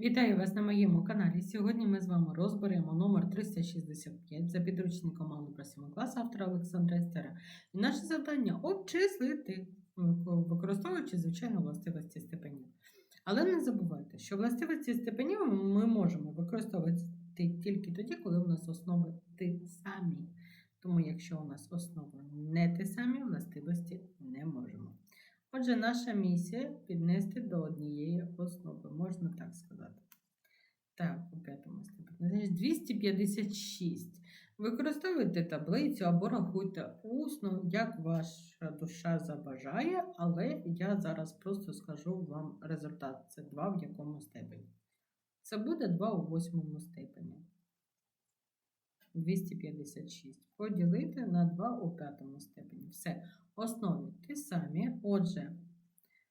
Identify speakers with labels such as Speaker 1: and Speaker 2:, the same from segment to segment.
Speaker 1: Вітаю вас на моєму каналі. Сьогодні ми з вами розберемо номер 365 за підручником Алgebra 7 класу автора Олександра Естера. І наше завдання обчислити, використовуючи, звичайно, властивості степенів. Але не забувайте, що властивості степенів ми можемо використовувати тільки тоді, коли у нас основи ті самі. Тому, якщо у нас основи не ті самі, властивості не можемо. Отже, наша місія піднести до однієї основи, можна так сказати. Так, у п'ятому степені. Значить, 256. Використовуйте таблицю або рахуйте усно, як ваша душа забажає, але я зараз просто скажу вам результат. Це 2 в якому степені. Це буде 2 у восьмому степені. 256. Поділити на 2 у п'ятому степені. Все. Основи ті самі. Отже,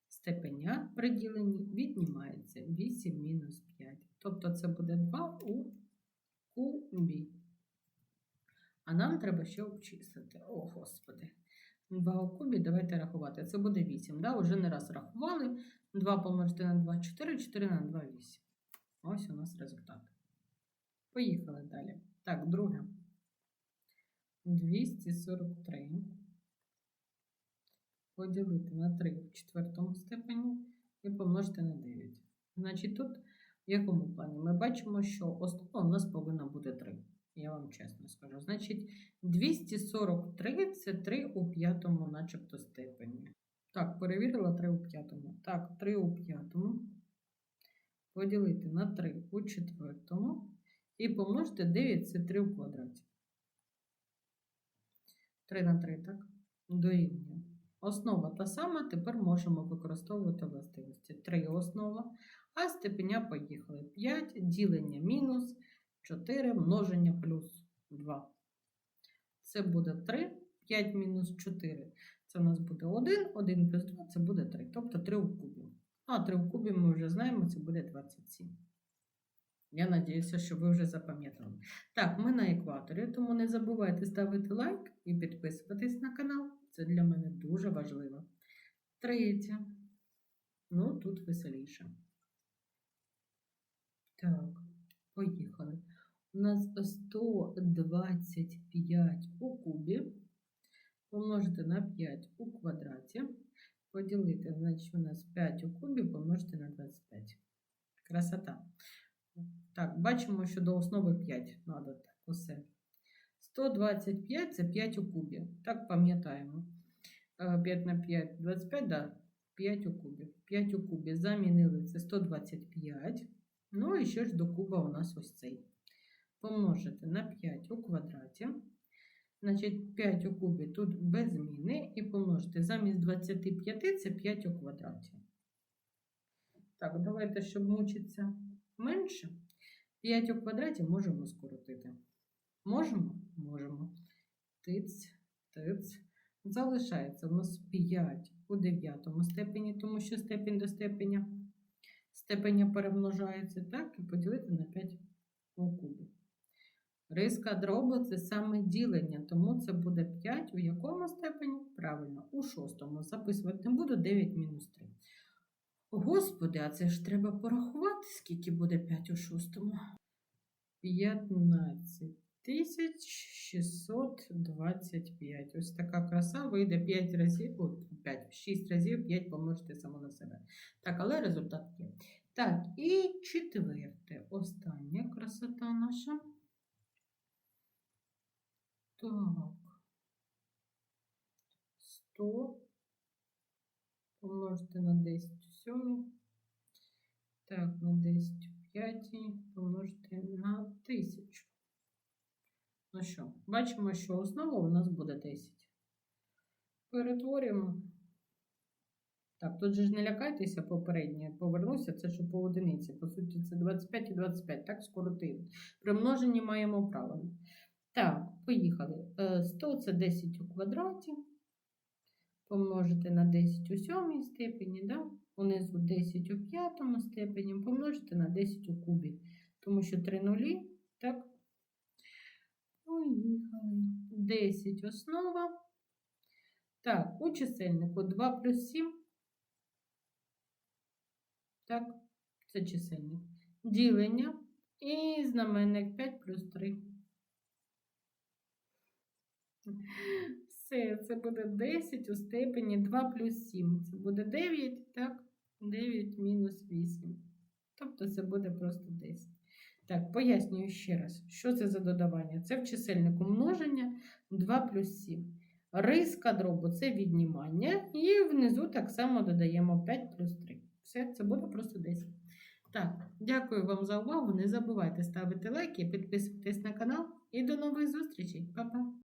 Speaker 1: степеня при діленні віднімається 8 мінус 5. Тобто це буде 2 у кубі. А нам треба ще обчислити. О, Господи. 2 у кубі, давайте рахувати. Це буде 8. Да? Уже не раз рахували. 2 помножити на 2 4, 4 на 2 8. Ось у нас результат. Поїхали далі. Так, друге. 243 поділити на 3 в четвертому степені і помножити на 9. Значить, тут в якому плані? Ми бачимо, що основа у нас повинна бути 3. Я вам чесно скажу. Значить, 243 це 3 у п'ятому, начебто, степені. Так, перевірила 3 у п'ятому. Так, 3 у п'ятому. Поділити на 3 у четвертому. І помножити 9 це 3 у квадраті. 3 на 3, так? Дорівнює. Основа та сама, тепер можемо використовувати властивості. 3 основа, а степеня поїхали. 5, ділення мінус 4, множення плюс 2. Це буде 3, 5 мінус 4. Це у нас буде 1, 1 плюс 2 це буде 3, тобто 3 в кубі. А 3 в кубі ми вже знаємо, це буде 27. Я сподіваюся, що ви вже запам'ятали. Так, ми на екваторі, тому не забувайте ставити лайк і підписуватись на канал. Це для мене дуже важливо. Третє. Ну, тут веселіше. Так, поїхали. У нас 125 у кубі. Помножити на 5 у квадраті. Поділити, значить, у нас 5 у кубі помножити на 25. Красота. Так, бачимо, що до основи 5 треба так, усе. 125 це 5 у кубі. Так пам'ятаємо. 5 на 5, 25, да, 5 у кубі. 5 у кубі замінили це 125. Ну і ще ж до куба у нас ось цей. Помножити на 5 у квадраті. Значить, 5 у кубі тут без зміни. І помножити замість 25 це 5 у квадраті. Так, давайте, щоб мучитися менше. 5 у квадраті можемо скоротити. Можемо? Можемо. Тиць, тиць. Залишається у нас 5 у 9 степені, тому що степінь до степеня. Степеня перемножається, так, і поділити на 5 у кубі. Риска дробу це саме ділення, тому це буде 5 у якому степені? Правильно, у шостому. Записувати не буду 9 мінус 3. Господи, а це ж треба порахувати, скільки буде 5 у шостому. 15 625. Ось така краса вийде 5 разів, о, 5, 6 разів, 5 помножити само на себе. Так, але результат є. Так, і четверте, остання красота наша. Так. 100 помножити на 10 у 7. Так, на 10 у 5 помножити на 1000. Ну що, бачимо, що основа у нас буде 10. Перетворюємо. Так, тут же ж не лякайтеся попереднє. Повернуся, це що по одиниці. По суті, це 25 і 25. Так, скоротили. При множенні маємо право. Так, поїхали. 100 це 10 у квадраті. Помножити на 10 у сьомій степені, да? унизу 10 у п'ятому степені, помножити на 10 у кубі. Тому що 3 нулі, так? Поїхали. 10 основа. Так, у чисельнику 2 плюс 7. Так, це чисельник. ділення і знаменник 5 плюс 3. Все, це буде 10 у степені 2 плюс 7. Це буде 9, так? 9 мінус 8. Тобто це буде просто 10. Так, пояснюю ще раз, що це за додавання? Це в чисельнику множення 2 плюс 7. Риска дробу це віднімання. І внизу так само додаємо 5 плюс 3. Все, це буде просто 10. Так, дякую вам за увагу. Не забувайте ставити лайки, підписуйтесь на канал і до нових зустрічей. Па-па!